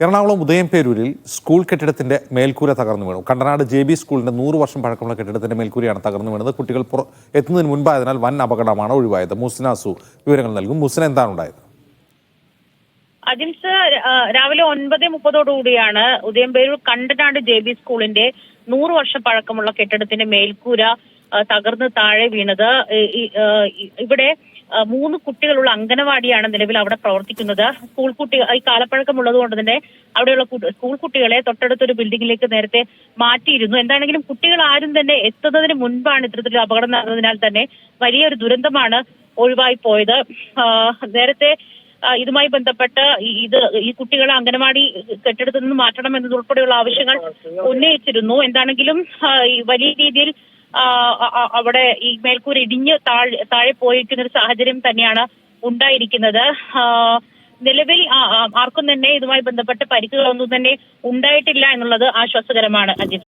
Ernakulam ഉദയംപേരൂരിൽ school കെട്ടിടത്തിന്റെ മേൽക്കൂര തകർന്നു വീണു. കണ്ടനാട് ജെ ബി സ്കൂളിന്റെ നൂറ് വർഷം പഴക്കമുള്ള കെട്ടിടത്തിന്റെ മേൽക്കൂരയാണ് തകർന്നു വീണത്. കുട്ടികൾ പുറ എത്തുന്നതിന് മുൻപായതിനാൽ വൻ അപകടമാണ് ഒഴിവായത്. മുസ്നാസു വിവരങ്ങൾ നൽകും. മുസ്ന എന്താണ് ഉണ്ടായത് അജിംസ് രാവിലെ ഒൻപത് മുപ്പതോടുകൂടിയാണ് ഉദയംപേരൂർ കണ്ടനാട് ജെ ബി സ്കൂളിന്റെ നൂറ് വർഷം പഴക്കമുള്ള കെട്ടിടത്തിന്റെ മേൽക്കൂര തകർന്ന് താഴെ വീണത്. ഇവിടെ മൂന്ന് കുട്ടികളുള്ള അംഗനവാടിയാണ് നിലവിൽ അവിടെ പ്രവർത്തിക്കുന്നത്. സ്കൂൾ കുട്ടി ഈ കാലപ്പഴക്കമുള്ളത് കൊണ്ട് തന്നെ അവിടെയുള്ള സ്കൂൾ കുട്ടികളെ തൊട്ടടുത്തൊരു ബിൽഡിംഗിലേക്ക് നേരത്തെ മാറ്റിയിരുന്നു. എന്താണെങ്കിലും കുട്ടികൾ ആരും തന്നെ എത്തുന്നതിന് മുൻപാണ് ഇത്തരത്തിലൊരു അപകടം നടന്നതിനാൽ തന്നെ വലിയൊരു ദുരന്തമാണ് ഒഴിവായി പോയത്. നേരത്തെ ഇതുമായി ബന്ധപ്പെട്ട് ഇത് ഈ കുട്ടികളെ അംഗനവാടി കെട്ടിടത്തിൽ നിന്ന് മാറ്റണം എന്നതുൾപ്പെടെയുള്ള ആവശ്യങ്ങൾ ഉന്നയിച്ചിരുന്നു. എന്താണെങ്കിലും വലിയ രീതിയിൽ അവിടെ ഈ മേൽക്കൂര ഇടിഞ്ഞ് താഴെ താഴെ പോയിരിക്കുന്ന ഒരു സാഹചര്യം തന്നെയാണ് ഉണ്ടായിരിക്കുന്നത്. നിലവിൽ ആർക്കും തന്നെ ഇതുമായി ബന്ധപ്പെട്ട് പരിക്കുകളൊന്നും തന്നെ ഉണ്ടായിട്ടില്ല എന്നുള്ളത് ആശ്വാസകരമാണ് അജിത്.